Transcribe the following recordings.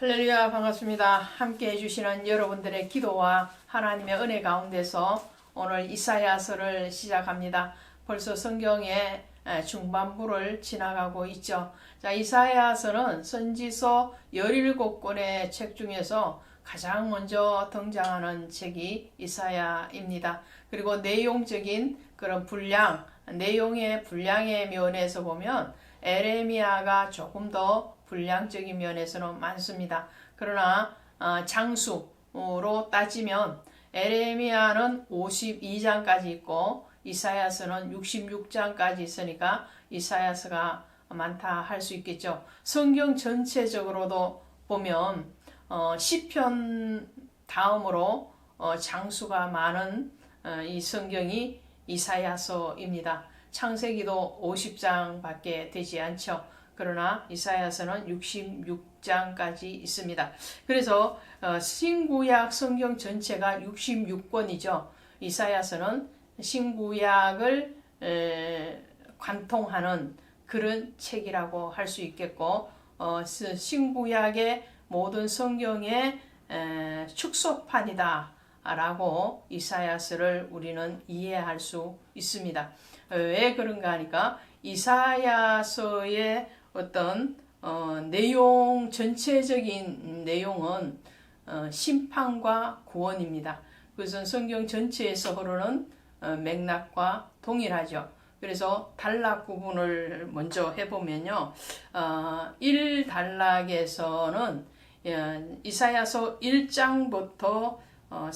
할렐루야 반갑습니다. 함께 해주시는 여러분들의 기도와 하나님의 은혜 가운데서 오늘 이사야서를 시작합니다. 벌써 성경의 중반부를 지나가고 있죠. 자, 이사야서는 선지서 17권의 책 중에서 가장 먼저 등장하는 책이 이사야입니다. 그리고 내용적인 그런 분량, 내용의 분량의 면에서 보면 에레미야가 조금 더 분량적인 면에서는 많습니다. 그러나 어, 장수로 따지면 에레미야는 52장까지 있고 이사야서는 66장까지 있으니까 이사야서가 많다 할 수 있겠죠. 성경 전체적으로도 보면 어, 시편 다음으로 어, 장수가 많은 어, 이 성경이 이사야서입니다. 창세기도 50장밖에 되지 않죠. 그러나 이사야서는 66장까지 있습니다. 그래서 어, 신구약 성경 전체가 66권이죠. 이사야서는 신구약을 에, 관통하는 그런 책이라고 할 수 있겠고 어, 신구약의 모든 성경의 에, 축소판이다. 라고 이사야서를 우리는 이해할 수 있습니다. 어, 왜 그런가 하니까 이사야서의 어떤 어, 내용 전체적인 내용은 어, 심판과 구원입니다. 그것은 성경 전체에서 흐르는 어, 맥락과 동일하죠. 그래서 단락 구분을 먼저 해보면요. 어, 1단락에서는 어, 이사야서 1장부터 어,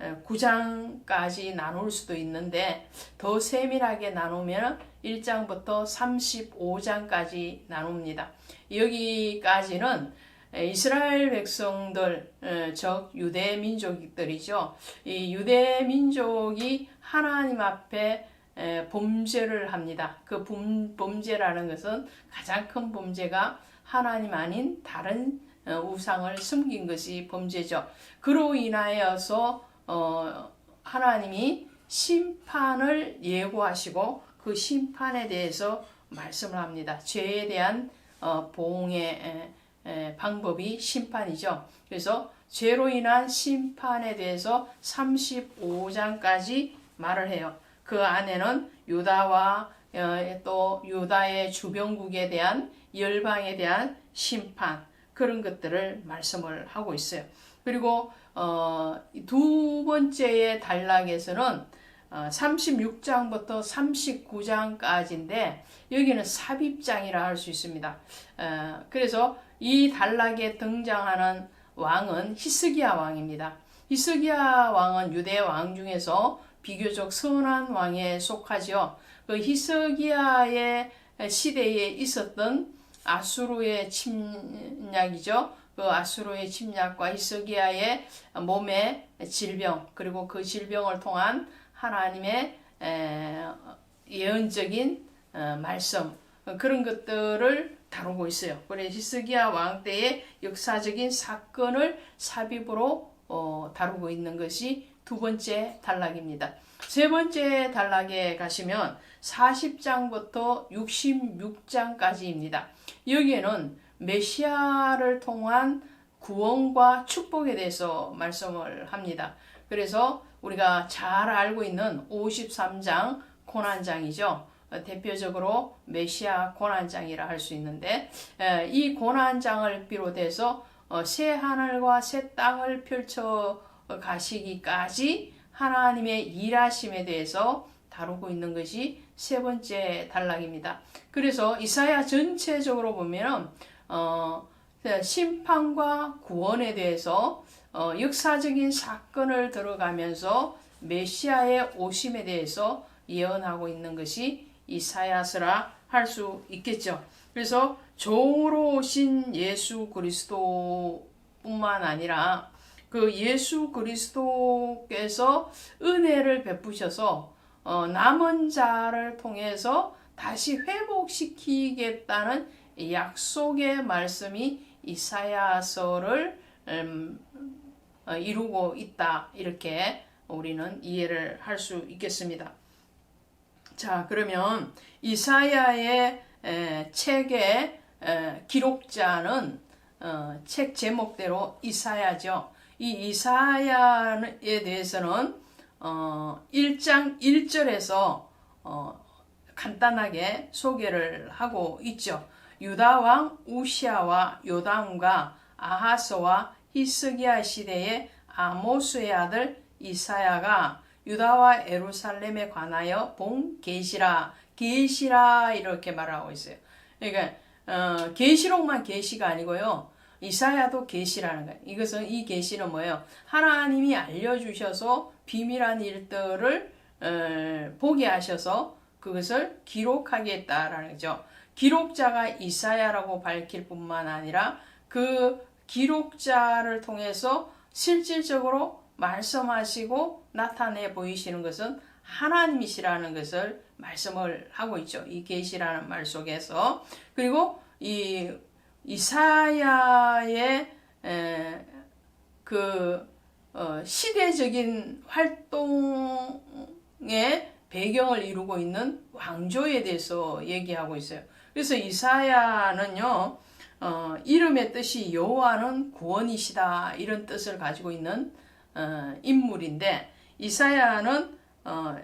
39장까지 나눌 수도 있는데 더 세밀하게 나누면 1장부터 35장까지 나눕니다. 여기까지는 이스라엘 백성들, 즉 유대 민족들이죠. 이 유대 민족이 하나님 앞에 범죄를 합니다. 그 범죄라는 것은 가장 큰 범죄가 하나님 아닌 다른 우상을 숨긴 것이 범죄죠. 그로 인하여서 어, 하나님이 심판을 예고하시고 그 심판에 대해서 말씀을 합니다. 죄에 대한 어, 보응의 방법이 심판이죠. 그래서 죄로 인한 심판에 대해서 35장까지 말을 해요. 그 안에는 유다와 어, 또 유다의 주변국에 대한 열방에 대한 심판 그런 것들을 말씀을 하고 있어요. 그리고 어, 두 번째의 단락에서는 어, 36장부터 39장까지인데 여기는 삽입장이라 할 수 있습니다. 어, 그래서 이 단락에 등장하는 왕은 히스기야 왕입니다. 히스기야 왕은 유대 왕 중에서 비교적 선한 왕에 속하죠. 그 히스기야의 시대에 있었던 아수르의 침략이죠. 그 아수르의 침략과 히스기야의 몸의 질병 그리고 그 질병을 통한 하나님의 예언적인 어, 말씀 그런 것들을 다루고 있어요. 그래 히스기야 왕 때의 역사적인 사건을 삽입으로 어, 다루고 있는 것이 두 번째 단락입니다. 세 번째 단락에 가시면 40장부터 66장까지입니다. 여기에는 메시아를 통한 구원과 축복에 대해서 말씀을 합니다. 그래서 우리가 잘 알고 있는 53장 고난장이죠. 대표적으로 메시아 고난장이라 할 수 있는데 이 고난장을 비롯해서 어, 새 하늘과 새 땅을 펼쳐 가시기까지 하나님의 일하심에 대해서 다루고 있는 것이 세 번째 단락입니다. 그래서 이사야 전체적으로 보면 어, 심판과 구원에 대해서 어, 역사적인 사건을 들어가면서 메시아의 오심에 대해서 예언하고 있는 것이 이사야서라 할 수 있겠죠. 그래서 종으로 오신 예수 그리스도뿐만 아니라 그 예수 그리스도께서 은혜를 베푸셔서 어, 남은 자를 통해서 다시 회복시키겠다는 약속의 말씀이 이사야서를 음, 어, 이루고 있다 이렇게 우리는 이해를 할 수 있겠습니다. 자 그러면 이사야의 에, 책의 에, 기록자는 어, 책 제목대로 이사야죠. 이 이사야에 대해서는 어, 1장 1절에서 어, 간단하게 소개를 하고 있죠. 유다 왕 우시아와 요담과 아하스와 히스기야 시대의 아모스의 아들 이사야가 유다와 에루살렘에 관하여 본 계시라 계시라 이렇게 말하고 있어요. 그러니까 어, 계시록만 계시가 아니고요. 이사야도 계시라는 거예요. 이것은 이 계시는 뭐예요? 하나님이 알려주셔서 비밀한 일들을 어, 보게 하셔서 그것을 기록하겠다라는 거죠. 기록자가 이사야라고 밝힐 뿐만 아니라 그 기록자를 통해서 실질적으로 말씀하시고 나타내 보이시는 것은 하나님이시라는 것을 말씀을 하고 있죠. 이 계시라는 말 속에서 그리고 이 이사야의 에, 그 어, 시대적인 활동의 배경을 이루고 있는 왕조에 대해서 얘기하고 있어요. 그래서 이사야는요 어, 이름의 뜻이 여호와는 구원이시다 이런 뜻을 가지고 있는 어, 인물인데 이사야는 어,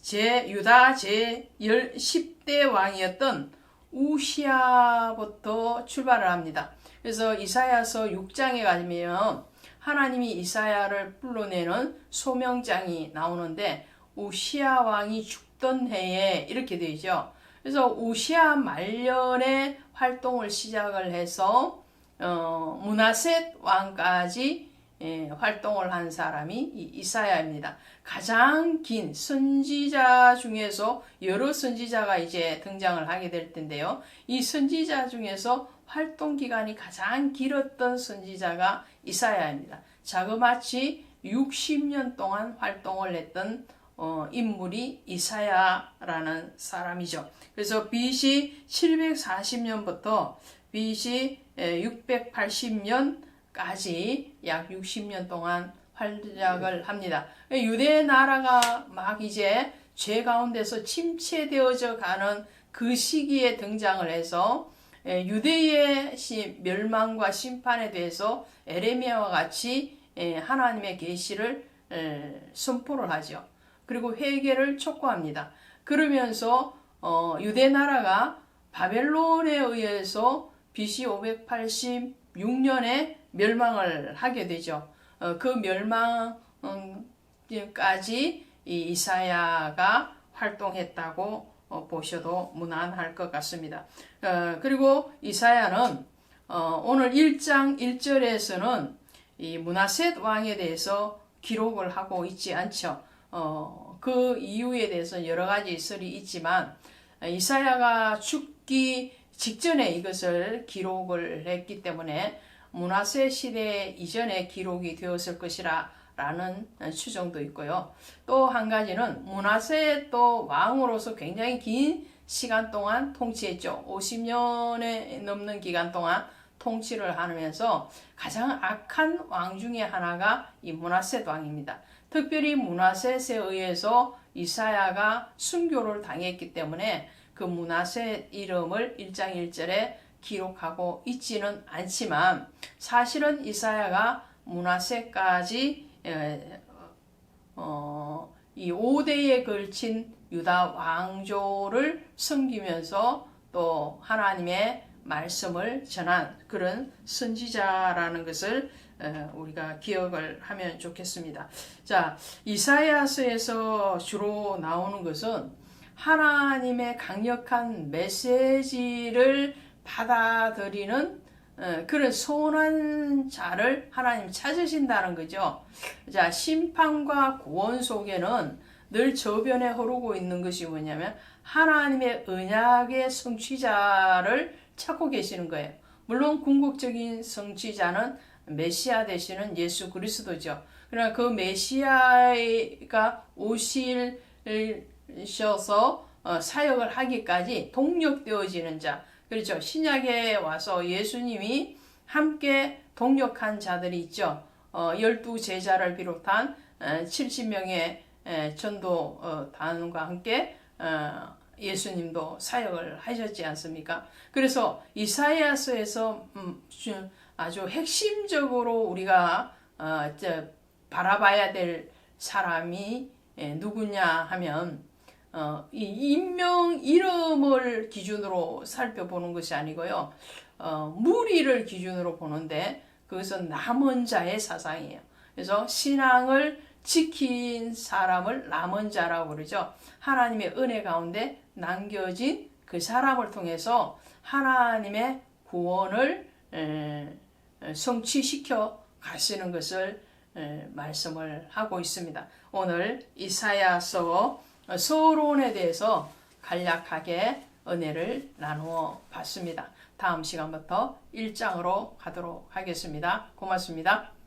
제 유다 제 10대 왕이었던 우시아부터 출발을 합니다. 그래서 이사야서 6장에 가면 하나님이 이사야를 불러내는 소명장이 나오는데 우시아 왕이 죽던 해에 이렇게 되죠. 그래서 우시아 말년에 활동을 시작을 해서 어, 문하셋 왕까지 예, 활동을 한 사람이 이사야입니다. 가장 긴 선지자 중에서 여러 선지자가 이제 등장을 하게 될 텐데요. 이 선지자 중에서 활동 기간이 가장 길었던 선지자가 이사야입니다. 자그마치 60년 동안 활동을 했던 어, 인물이 이사야라는 사람이죠. 그래서 BC 740년부터 BC 680년까지 약 60년 동안 활약을 합니다. 유대 나라가 막 이제 죄 가운데서 침체되어져 가는 그 시기에 등장을 해서 유대의 멸망과 심판에 대해서 에레미야와 같이 하나님의 계시를 선포를 하죠. 그리고 회개를 촉구합니다. 그러면서 어, 유대 나라가 바벨론에 의해서 BC 586년에 멸망을 하게 되죠. 어, 그 멸망까지 이사야가 활동했다고 어, 보셔도 무난할 것 같습니다. 어, 그리고 이사야는 오늘 1장 1절에서는 이 문하셋 왕에 대해서 기록을 하고 있지 않죠. 그 이유에 대해서 여러 가지 설이 있지만 이사야가 죽기 직전에 이것을 기록을 했기 때문에 문화세 시대 이전에 기록이 되었을 것이라 라는 추정도 있고요. 또 한 가지는 문화세 또 왕으로서 굉장히 긴 시간 동안 통치했죠. 50년에 넘는 기간 동안 통치를 하면서 가장 악한 왕 중에 하나가 이 문하셋 왕입니다. 특별히 문하셋에 의해서 이사야가 순교를 당했기 때문에 그 문하셋 이름을 1장 1절에 기록하고 있지는 않지만 사실은 이사야가 문하세까지 어, 이 5대에 걸친 유다 왕조를 섬기면서 또 하나님의 말씀을 전한 그런 선지자라는 것을 우리가 기억을 하면 좋겠습니다. 자, 이사야서에서 주로 나오는 것은 하나님의 강력한 메시지를 받아들이는 어, 그런 선한 자를 하나님 찾으신다는 거죠. 자, 심판과 구원 속에는 늘 저변에 흐르고 있는 것이 뭐냐면 하나님의 언약의 성취자를 찾고 계시는 거예요. 물론 궁극적인 성취자는 메시아 되시는 예수 그리스도죠. 그러나 그 메시아가 오실 셔서 어, 사역을 하기까지 동력되어지는 자, 그렇죠. 신약에 와서 예수님이 함께 동력한 자들이 있죠. 어, 12 제자를 비롯한 70명의 전도 어, 단과 함께 어, 예수님도 사역을 하셨지 않습니까? 그래서 이사야서에서 음, 주- 아주 핵심적으로 우리가 어, 저, 바라봐야 될 사람이 예, 누구냐 하면 어, 이 인명 이름을 기준으로 살펴보는 것이 아니고요. 어, 무리를 기준으로 보는데 그것은 남은 자의 사상이에요. 그래서 신앙을 지킨 사람을 남은 자라고 그러죠. 하나님의 은혜 가운데 남겨진 그 사람을 통해서 하나님의 구원을 에, 에, 성취시켜 가시는 것을 에, 말씀을 하고 있습니다. 오늘 이사야서 서론에 대해서 간략하게 은혜를 나누어 봤습니다. 다음 시간부터 1장으로 가도록 하겠습니다. 고맙습니다.